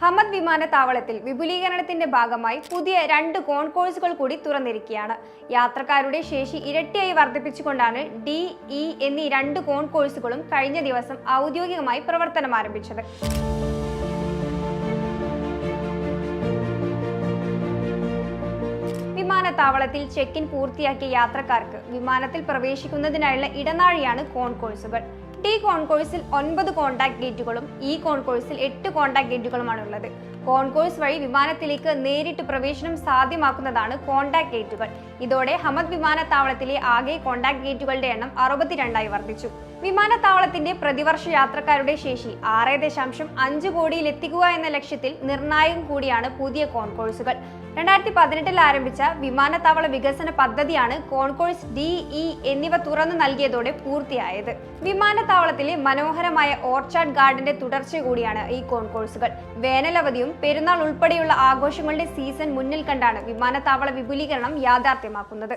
Hamad വിമാനത്താവളത്തിൽ വിപുലീകരണത്തിന്റെ ഭാഗമായി പുതിയ രണ്ട് കോൺകോഴ്സുകൾ കൂടി തുറന്നിരിക്കുകയാണ്. യാത്രക്കാരുടെ ശേഷി ഇരട്ടിയായി വർദ്ധിപ്പിച്ചുകൊണ്ടാണ് ഡി ഇ എന്നീ രണ്ട് കോൺകോഴ്സുകളും കഴിഞ്ഞ ദിവസം ഔദ്യോഗികമായി പ്രവർത്തനം ആരംഭിച്ചത്. വിമാനത്താവളത്തിൽ ചെക്ക് ഇൻ പൂർത്തിയാക്കിയ യാത്രക്കാർക്ക് വിമാനത്തിൽ പ്രവേശിക്കുന്നതിനായുള്ള ഇടനാഴിയാണ് കോൺകോഴ്സുകൾ. ഡി കോൺകോഴ്സിൽ ഒൻപത് കോൺടാക്ട് ഗേറ്റുകളും ഈ കോൺകോഴ്സിൽ എട്ട് കോൺടാക്ട് ഗേറ്റുകളുമാണ് ഉള്ളത്. കോൺകോഴ്സ് വഴി വിമാനത്തിലേക്ക് നേരിട്ട് പ്രവേശനം സാധ്യമാക്കുന്നതാണ് കോൺടാക്ട് ഗേറ്റുകൾ. ഇതോടെ ഹമദ് വിമാനത്താവളത്തിലെ ആകെ കോൺടാക്ട് ഗേറ്റുകളുടെ എണ്ണം അറുപത്തിരണ്ടായി വർദ്ധിച്ചു. വിമാനത്താവളത്തിന്റെ പ്രതിവർഷ യാത്രക്കാരുടെ ശേഷി ആറ് ദശാംശം അഞ്ച് കോടിയിൽ എത്തിക്കുക എന്ന ലക്ഷ്യത്തിൽ നിർണായകം കൂടിയാണ് പുതിയ കോൺകോഴ്സുകൾ രണ്ടായിരത്തി പതിനെട്ടിൽ ആരംഭിച്ച വിമാനത്താവള വികസന പദ്ധതിയാണ് കോൺകോഴ്സ് ഡിഇ എന്നിവ തുറന്നു നൽകിയതോടെ പൂർത്തിയായത്. വിമാനത്താവളത്തിലെ മനോഹരമായ ഓർച്ചാർഡ് ഗാർഡന്റെ തുടർച്ച കൂടിയാണ് ഈ കോൺകോഴ്സുകൾ വേനലവധിയും പെരുന്നാൾ ഉൾപ്പെടെയുള്ള ആഘോഷങ്ങളുടെ സീസൺ മുന്നിൽ കണ്ടാണ് വിമാനത്താവള വിപുലീകരണം യാഥാർത്ഥ്യമാക്കുന്നത്.